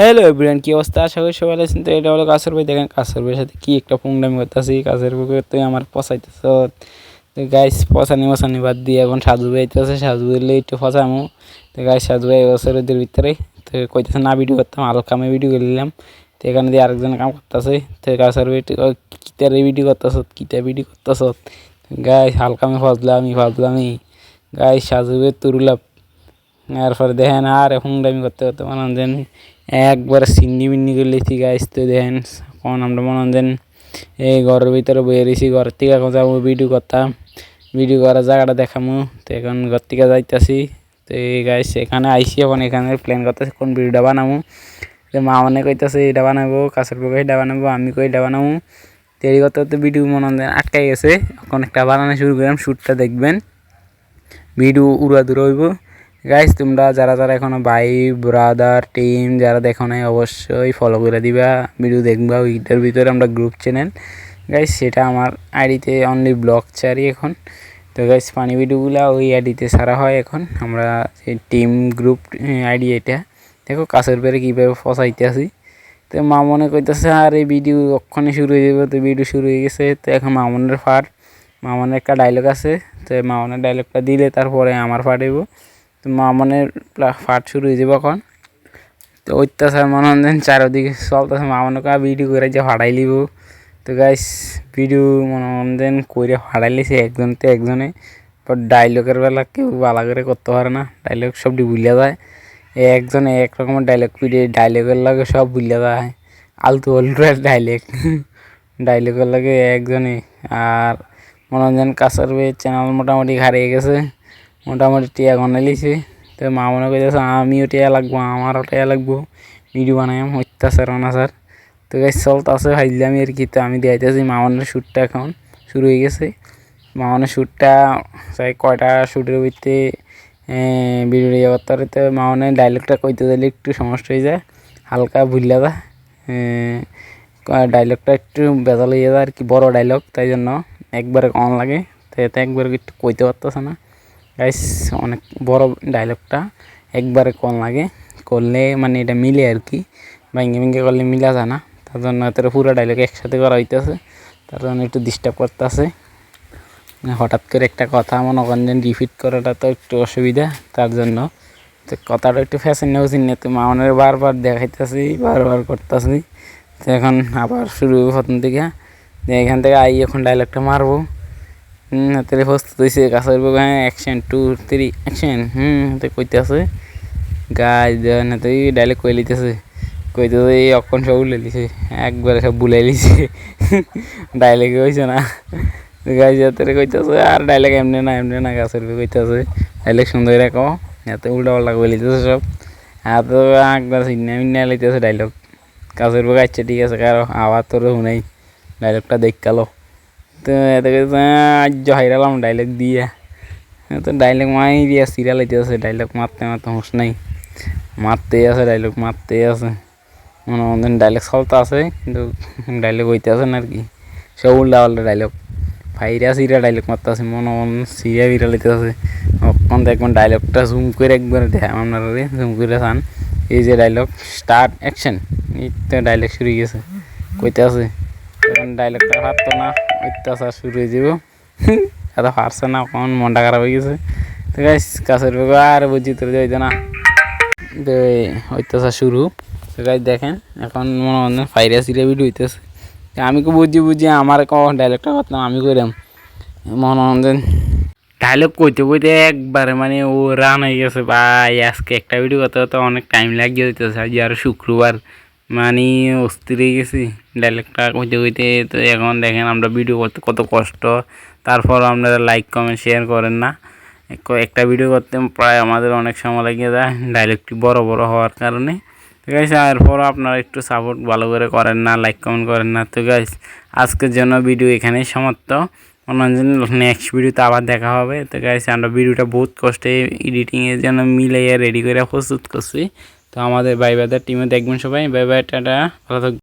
Hello everyone কি অবস্থা? আশা করি সবাই আছেন। তো এটা হলো কাসর ভাই দেখেন কাসর ভাইয়ের সাথে কি একটা পুংডামি করতেছি। কাসের বুকে তুই আমার পচাইতেছ। তো গাইস পচানি মশানি বাদ দিয়ে এখন সাজু ভাই আইতেছে। সাধু ভাইলে একটু ফসামু তো গাইস সাধু ভাই বছরের ভিতরে। তো কইতেছে, না ভিডিও করতাম। হালকা আমি ভিডিও করলাম তো এখানে দিয়ে আরেকজন কাম করতেছে। তো কাসর ভাই কিতারে ভিডিও করতেছ? কিতা ভিডিও করতেছ? গাইস হালকা আমি ফসলাম আমি ফসলামি গাইস সাজু ভাই তুরুলাম এরপরে দেখেন, আর হুংডামি করতে করতে মনে দেন একবার সিন্নি মিন্নি করে লিখি গাইস তো দেখেন কোন আমরা মনে দেন এই ঘরের ভিতরে বয়ে রয়েছি, ঘর থেকে এখন যাব ভিডিও করতাম ভিডিও করার জায়গাটা দেখামু, তো এখন ঘর থেকে যাইতাছি। তো এই গাইস এখানে আইসি, এখন এখানে প্ল্যান করতেছি কোন ভিডিওটা বানাবো তো মা মানে কইতাছে, এটা বানাবো, কাছের পোকা এটা বানাবো আমি কই এটা বানাবো। তৈরি করতে করতে ভিডিও মনে দেন আটকাই গেছে। এখন একটা বানানো শুরু করলাম শ্যুটটা দেখবেন। ভিডিও উড়া দূর হইব। গাইস তোমরা যারা যারা এখনও ভাই ব্রাদার টিম যারা দেখো নাই, অবশ্যই ফলো করে দিবা। ভিডিও দেখবা ওইটার ভিতরে আমরা গ্রুপ চ্যানেল গাইস সেটা আমার আইডিতে অনলি ব্লগ চারি এখন। তো গাইস পানি ভিডিওগুলো ওই আইডিতে সারা হয় এখন। আমরা সেই টিম গ্রুপ আইডি এটা। দেখো কাছের পেরে কীভাবে ফসাইতে আসি তো মা মনে করতেছে আর এই ভিডিও অক্ষণে শুরু হয়ে যাবে? তো ভিডিও শুরু হয়ে গেছে। তো এখন মামনের ফাট মামনের একটা ডায়লগ আছে। তো মামনের ডায়লগটা দিলে তারপরে আমার ফাট হইব। তো মামনের ফাট শুরু হয়ে যাবে এখন। তো অত্যাচার মনোরঞ্জন চারোদিকে চলতেছে। মামনে কা ভিডিও করে যে ফাড়াই লিব। তো গাইস ভিডিও মনোরঞ্জন করে ফাড়াই লিছে একজন তো একজনে। পর ডায়লগের বেলা কেউ ভালো করে করতে পারে না। ডায়লগ সবটি ভুলে যায়। একজনে এক রকমের ডায়লগ পিড়ে ডায়লগের লাগে সব ভুলে যায়। আলতু আলতু ডায়লগ ডায়লগের লাগে একজনে আর মনোরঞ্জন কাছার চ্যানেল মোটামুটি হারিয়ে গেছে। মোটামুটি টিয়া গনে লিছে। তো মা মনে করতেছে আমিও টিয়া লাগবো আমারও টিয়া লাগবো। ভিডিও বানাইম অত্যাচার অনাচার তো গাছ চলতেছে আমি আর কি, তো আমি দিয়েছি মামনের শ্যুটটা এখন শুরু হয়ে গেছে। মামনের শ্যুটটা চাই, কয়টা শ্যুটের ভিত্তি ভিডিও ইয়ে করতে তো মামনের ডায়লগটা কইতে দিলে একটু সমস্যা হয়ে যায়, হালকা ভুললে যায় ডায়লগটা একটু বেজাল হয়ে যায় আর কি বড় ডায়লগ তাই জন্য একবারে কম লাগে। তো এতে একবারে একটু কইতে পারতেছে না। গাইস অনেক বড় ডায়লগটা একবারে কল লাগে। করলে মানে এটা মিলে আর কি। ভেঙে ভেঙে করলে মিলা যায় না। তার জন্য এত পুরো ডায়লগ একসাথে করা হইতেছে। তার জন্য একটু ডিস্টার্ব করতেছে। হঠাৎ করে একটা কথা মনে করেন রিপিট করাটা তো একটু অসুবিধা। তার জন্য তো কথাটা একটু ফ্যাশন নেওয়া না। তো মা মামনের বারবার দেখাইতেছি, বারবার করতেছি। তো এখন আবার শুরু প্রথম থেকে। এখান থেকে আই এখন ডায়লগটা মারবো। হুম হাতের প্রস্তুত হয়েছে বুক হ্যাঁ অ্যাকশন টু থ্রি অ্যাকশন হুম, হাতে কইতে আছে গাছ দেওয়ার হাতে ডাইলেক্ট কই লিতেছে কইতেছে, এই অক্ষণ সব উলে লিছে একবারে সব বুলাই লিছে ডাইলেগ হয়েছে না। গাছ হাতের কইতেছে, আর ডাইলেগ এমনি না এমনি না, গাছের বুক কইতেছে। ডাইলেগ সুন্দর রাখো এত উল্টা পাল্টা কই লিতেছে সব। এত একবার সিন্না মিন্না লিতেছে ডাইলগ কাছের বুক আচ্ছা ঠিক আছে, কারও আওয়াজ তোর শুনাই। ডাইলগটা দেখাল তো এত আজ হাইরালাম ডাইলগ দিয়ে। তো ডাইলগ মাই দিয়া সিরিয়াল আছে ডাইলগ মারতে মারতে হুঁশ নাই। মারতেই আছে ডাইলগ মারতেই আছে। মনে মতন ডাইলগ চলতে আছে, কিন্তু ডাইলগ হইতে আছে না আর কি? সব উল্টা পাল্টা ডাইলগ ফাইরা সিরা ডাইলগ মারতে আছে, মনে মন সিরিয়া বিড়াল হইতে আছে। অক্ষণ দেখবেন ডাইলগটা জুম করে একবার দেখা আপনারা জুম করে চান। এই যে ডাইলগ স্টার্ট অ্যাকশন এই তো ডাইলগ শুরু গেছে। কইতে আছে ডাইলগটা পারতো না। অত্যাচার শুরু হয়ে যাব এত পারছে না কখন মনটা খারাপ হয়ে গেছে। তো গাছ কাছের ব্যাপার আর বুঝি তোর যাইতো না। অত্যাচার শুরু। তো গাছ দেখেন, এখন মনে মনে ফাইরিয়া সিরিয়া হইতেছে। আমি কো বুঝি বুঝি আমার কখন ডাইলগটা করতাম, আমি কইরাম। মনোরঞ্জন ডায়লগ কইতে কইতে একবারে মানে ও রান হয়ে গেছে। ভাই, আজকে একটা ভিডিও করতে করতে অনেক টাইম লাগিয়ে দিতেছে আজ আর শুক্রবার। মানে অস্থির হয়ে গেছি। ডাইলেক্টটা কইতে কইতে তো এখন দেখেন আমরা ভিডিও করতে কত কষ্ট। তারপর আপনারা লাইক কমেন্ট শেয়ার করেন না। একটা ভিডিও করতে প্রায় আমাদের অনেক সময় লেগে যায় ডাইলেক্টটি বড় বড় হওয়ার কারণে। ঠিক আছে এরপরও আপনারা একটু সাপোর্ট ভালো করে করেন না লাইক কমেন্ট করেন না। তো গাইস আজকের জন্য ভিডিও এখানেই সমাপ্ত। মনোরঞ্জন নেক্সট ভিডিওতে আবার দেখা হবে। তো গাইস আমরা ভিডিওটা বহুত কষ্টে এডিটিংয়ের জন্য মিলাইয়া রেডি করে প্রস্তুত করছি। আমাদের ভাই ভাইদের টিমে দেখবেন সবাই। ভাই বাই টাটা। ভালো থাকবেন।